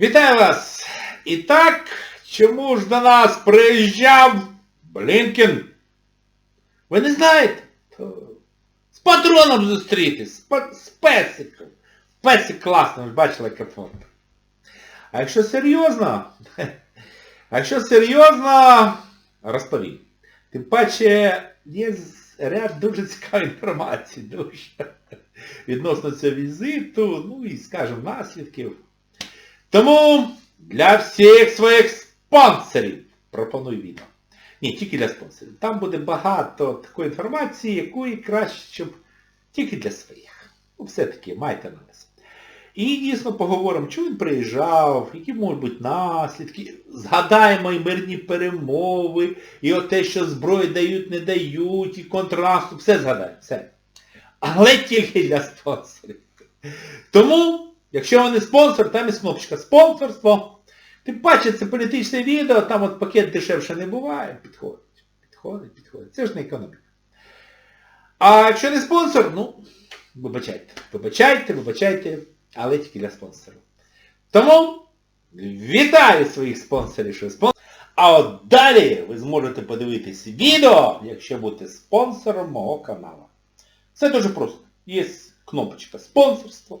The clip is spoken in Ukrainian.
Вітаю вас! І так, чому ж до нас приїжджав Блінкін? Ви не знаєте? То З патроном зустрітись, з, песиком. Песик класний, ви бачили, фото. А якщо серйозно, а якщо серйозно, розповім. Тим паче є ряд дуже цікавої інформації, дуже відносно цього візиту, ну і, скажімо, наслідків. Тому для всіх своїх спонсорів пропоную відео. Ні, тільки для спонсорів. Там буде багато такої інформації, якої краще, щоб тільки для своїх. Ну, все-таки майте на нас. І дійсно поговоримо, чому він приїжджав, які можуть бути наслідки, згадаємо і мирні перемови, і от те, що зброю дають, не дають, і контрасту, все згадаємо, все. Але тільки для спонсорів. Тому, якщо ви не спонсор, там є кнопочка спонсорство. Тим паче це політичне відео, там от пакет дешевше не буває. Підходить. Підходить, підходить. Це ж не економіка. А якщо не спонсор, ну, вибачайте. Вибачайте, вибачайте, але тільки для спонсорів. Тому вітаю своїх спонсорів, що спонсор. А от далі ви зможете подивитись відео, якщо будете спонсором мого каналу. Все дуже просто. Є кнопочка спонсорство.